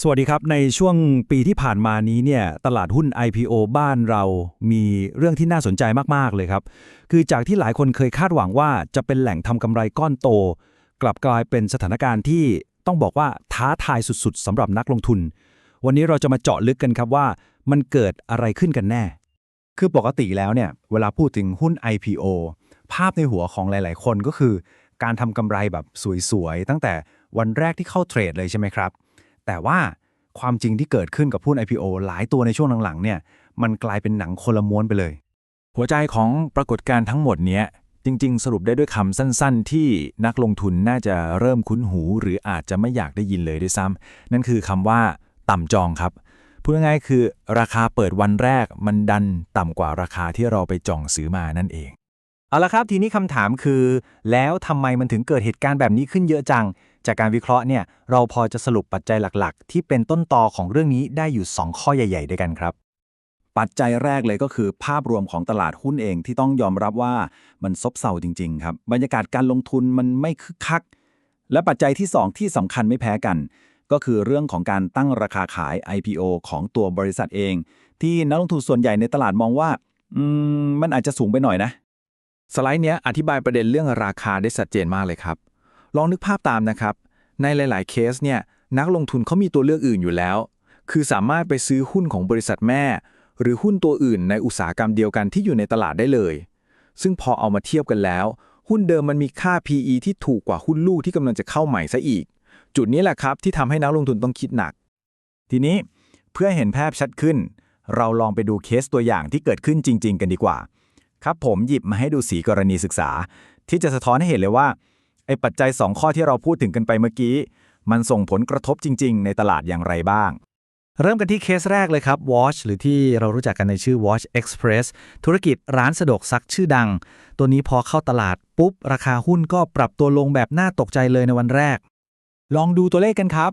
สวัสดีครับ ในช่วงปีที่ผ่านมานี้เนี่ยตลาดหุ้น IPO บ้านเรามีเรื่องที่น่าสนใจมาก ๆ เลยครับ คือจากที่หลายคนเคยคาดหวังว่าจะเป็นแหล่งทำกำไรก้อนโต กลับกลายเป็นสถานการณ์ที่ต้องบอกว่าท้าทายสุด ๆสำหรับนักลงทุน วันนี้เราจะมาเจาะลึกกันครับว่ามันเกิดอะไรขึ้นกันแน่ คือปกติแล้วเนี่ยเวลาพูดถึงหุ้น IPO ภาพในหัวของหลาย ๆ คนก็คือ การทำกำไรแบบสวย ๆ ตั้งแต่วันแรกที่เข้าเทรดเลยใช่ไหมครับ แต่ว่าความจริงที่เกิดขึ้นกับหุ้น IPO หลายตัวในช่วงหลังๆเนี่ยมันกลายเป็นหนังคนละม้วนไปเลย หัวใจของปรากฏการณ์ทั้งหมดเนี้ยจริง ๆ สรุปได้ด้วยคำสั้น ๆ ที่นักลงทุนน่าจะเริ่มคุ้นหู หรืออาจจะไม่อยากได้ยินเลยด้วยซ้ำนั่นคือคำว่าต่ำจองครับพูดง่ายๆคือ ราคาเปิดวันแรกมันดันต่ำกว่าราคาที่เราไปจองซื้อมานั่นเอง เอาละครับทีนี้คำถามคือ แล้วทำไมมันถึงเกิดเหตุการณ์แบบนี้ขึ้นเยอะจัง จากการวิเคราะห์เนี่ยเราพอจะสรุปปัจจัยหลักๆ ที่เป็นต้นตอของเรื่องนี้ได้อยู่ 2 ข้อใหญ่ ๆ ด้วยกันครับ ปัจจัยแรกเลยก็คือ ภาพรวมของตลาดหุ้นเองที่ต้องยอมรับว่ามันซบเซาจริง ๆ ครับบรรยากาศการลงทุนมันไม่คึกคัก และปัจจัยที่ 2 ที่สำคัญไม่แพ้กัน ก็คือเรื่องของการตั้งราคาขาย IPO ของตัวบริษัทเอง ที่นักลงทุนส่วนใหญ่ในตลาดมองว่าอืมมันอาจจะสูงไปหน่อยนะสไลด์เนี้ยอธิบายประเด็นเรื่องราคาได้ชัดเจนมากเลยครับ ลองนึกภาพตามนะครับ ในหลาย ๆ เคสเนี่ยนักลงทุนเขามีตัวเลือกอื่นอยู่แล้ว คือสามารถไปซื้อหุ้นของบริษัทแม่ หรือหุ้นตัวอื่นในอุตสาหกรรมเดียวกันที่อยู่ในตลาดได้เลย ซึ่งพอเอามาเทียบกันแล้ว หุ้นเดิมมันมีค่า PE ที่ถูกกว่าหุ้นลูกที่กำลังจะเข้าใหม่ซะอีก จุดนี้แหละครับที่ทำให้นักลงทุนต้องคิดหนัก ทีนี้เพื่อเห็นภาพชัดขึ้น เราลองไปดูเคสตัวอย่างที่เกิดขึ้นจริง ๆ กันดีกว่า ครับผมหยิบมาให้ดูสีกรณีศึกษา ที่จะสะท้อนให้เห็นเลยว่า ไอ้ปัจจัย 2 ข้อที่เราพูดถึงกันไปเมื่อกี้ มันส่งผลกระทบจริง ๆ ในตลาดอย่างไรบ้าง เริ่มกันที่เคสแรกเลยครับ Watch หรือที่เรารู้จักกันในชื่อ Watch Express ธุรกิจร้านสะดวกซักชื่อดัง ตัวนี้พอเข้าตลาดปุ๊บ ราคาหุ้นก็ปรับตัวลงแบบน่าตกใจเลยในวันแรก ลองดูตัวเลขกันครับ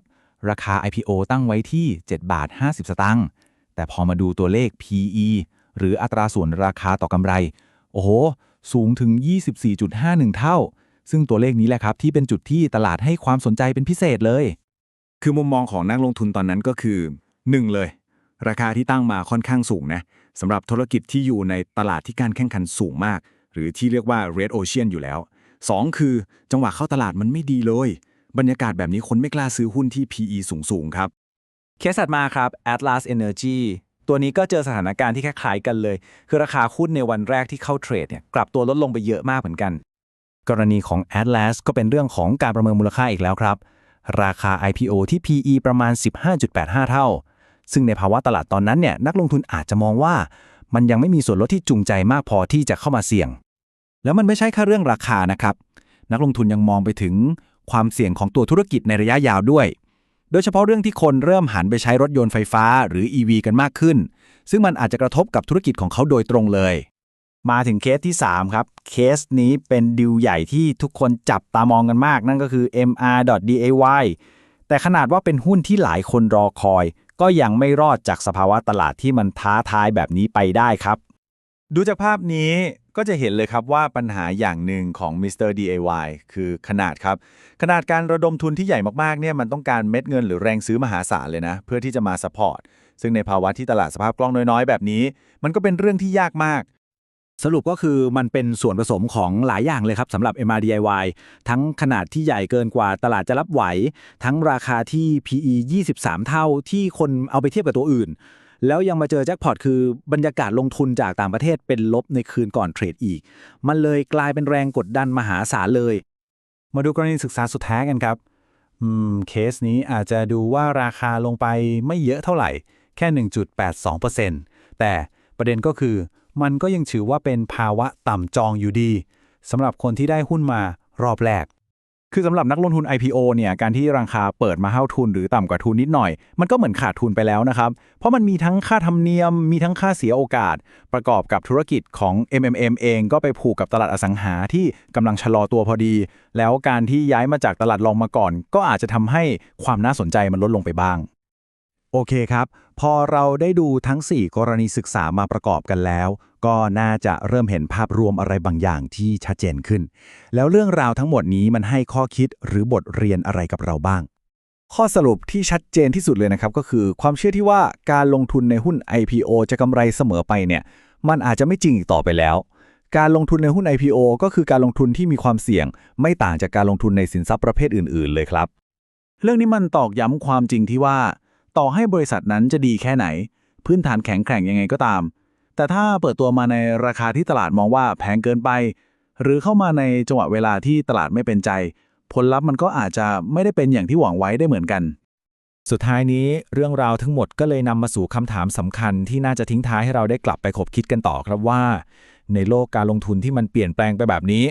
ราคา IPO ตั้งไว้ที่ 7 บาท 50 สตางค์แต่พอมาดูตัวเลข PE หรืออัตราส่วนราคาต่อกำไร โอ้โห สูงถึง 24.51 เท่า ซึ่งตัวเลขนี้แหละครับที่เป็นจุดที่ตลาดให้ความสนใจเป็นพิเศษเลย คือมุมมองของนักลงทุนตอนนั้นก็คือ 1 เลย ราคาที่ตั้งมาค่อนข้างสูงนะสำหรับธุรกิจที่อยู่ในตลาดที่การแข่งขันสูงมาก หรือที่เรียกว่า red ocean อยู่แล้ว 2 คือ จังหวะเข้าตลาดมันไม่ดีเลย บรรยากาศแบบนี้คนไม่กล้าซื้อหุ้นที่ PE สูงๆครับเคสถัดมาครับ Atlas Energy ตัวนี้ก็เจอสถานการณ์ที่คล้ายๆกันเลย คือราคาหุ้นในวันแรกที่เข้าเทรดเนี่ยกลับตัวลดลงไปเยอะมากเหมือนกัน กรณีของ Atlas ก็เป็นเรื่องของการประเมินมูลค่าอีกแล้วครับ ราคา IPO ที่ PE ประมาณ 15.85 เท่า ซึ่งในภาวะตลาดตอนนั้นเนี่ยนักลงทุนอาจจะมองว่า มันยังไม่มีส่วนลดที่จูงใจมากพอที่จะเข้ามาเสี่ยง แล้วมันไม่ใช่แค่เรื่องราคานะครับ นักลงทุนยังมองไปถึงความเสี่ยงของตัวธุรกิจในระยะยาวด้วย โดยเฉพาะเรื่องที่คนเริ่มหันไปใช้รถยนต์ไฟฟ้าหรือ EV กันมากขึ้น ซึ่งมันอาจจะกระทบกับธุรกิจของเขาโดยตรงเลย มาถึงเคสที่ 3 ครับ เคสนี้เป็นดิวใหญ่ที่ทุกคนจับตามองกันมาก นั่นก็คือ MR.DAY แต่ขนาดว่าเป็นหุ้นที่หลายคนรอคอย ก็ยังไม่รอดจากสภาวะตลาดที่มันท้าทายแบบนี้ไปได้ครับ ดูจากภาพนี้ก็จะเห็นเลยครับว่าปัญหาอย่างหนึ่งของ Mr. DIY คือขนาดครับ ขนาดการระดมทุนที่ใหญ่มากๆเนี่ยมันต้องการเม็ดเงินหรือแรงซื้อมหาศาลเลยนะ เพื่อที่จะมาสปอร์ตซึ่งในภาวะที่ตลาดสภาพคล่องน้อยๆ แบบนี้ มันก็เป็นเรื่องที่ยากมาก สรุปก็คือมันเป็นส่วนผสมของหลายอย่างเลยครับสำหรับ MRDIY ทั้งขนาดที่ใหญ่เกินกว่าตลาดจะรับไหว ทั้งราคาที่ PE 23 เท่าที่คนเอาไปเทียบกับตัวอื่น แล้วยังมาเจอแจ็คพอตคือบรรยากาศลงทุนจากต่างประเทศเป็นลบในคืนก่อนเทรดอีก มันเลยกลายเป็นแรงกดดันมหาศาลเลย มาดูกรณีศึกษาสุดท้ายกันครับอืมเคสนี้อาจจะดูว่าราคาลงไปไม่เยอะเท่าไหร่ แค่ 1.82%แต่ประเด็นก็คือ มันก็ยังถือว่าเป็นภาวะต่ำจองอยู่ดีสำหรับคนที่ได้หุ้นมารอบแรก คือสำหรับนักลงทุน IPO เนี่ยการที่ราคาเปิดมาเท่าทุนหรือต่ำกว่าทุนนิดหน่อย มันก็เหมือนขาดทุนไปแล้วนะครับ เพราะมันมีทั้งค่าธรรมเนียม มีทั้งค่าเสียโอกาส ประกอบกับธุรกิจของ MMM เองก็ไปผูกกับตลาดอสังหาที่กำลังชะลอตัวพอดี แล้วการที่ย้ายมาจากตลาดรองมาก่อน ก็อาจจะทำให้ความน่าสนใจมันลดลงไปบ้าง โอเคครับ พอเราได้ดูทั้ง 4 กรณีศึกษามาประกอบกันแล้ว ก็น่าจะเริ่มเห็นภาพรวมอะไรบางอย่างที่ชัดเจนขึ้น แล้วเรื่องราวทั้งหมดนี้มันให้ข้อคิดหรือบทเรียนอะไรกับเราบ้าง ข้อสรุปที่ชัดเจนที่สุดเลยนะครับก็คือความเชื่อที่ว่าการลงทุนในหุ้น IPO จะกำไรเสมอไปเนี่ยมันอาจจะไม่จริงอีกต่อไปแล้ว การลงทุนในหุ้น IPO ก็คือการลงทุนที่มีความเสี่ยง ไม่ต่างจากการลงทุนในสินทรัพย์ประเภทอื่น ๆ เลยครับ เรื่องนี้มันตอกย้ำความจริงที่ว่า ต่อให้บริษัทนั้นจะดีแค่ไหน พื้นฐานแข็งแกร่งยังไงก็ตาม แต่ถ้าเปิดตัวมาในราคาที่ตลาดมองว่าแพงเกินไป หรือเข้ามาในจังหวะเวลาที่ตลาดไม่เป็นใจ ผลลัพธ์มันก็อาจจะไม่ได้เป็นอย่างที่หวังไว้ได้เหมือนกัน สุดท้ายนี้เรื่องราวทั้งหมดก็เลยนำมาสู่คำถามสำคัญที่น่าจะทิ้งท้ายให้เราได้กลับไปคบคิดกันต่อครับว่า ในโลกการลงทุนที่มันเปลี่ยนแปลงไปแบบนี้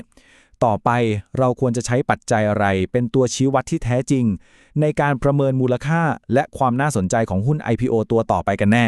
ต่อไปเราควรจะใช้ปัจจัยอะไร เป็นตัวชี้วัดที่แท้จริง ในการประเมินมูลค่าและความน่าสนใจของหุ้น IPO ตัวต่อไปกันแน่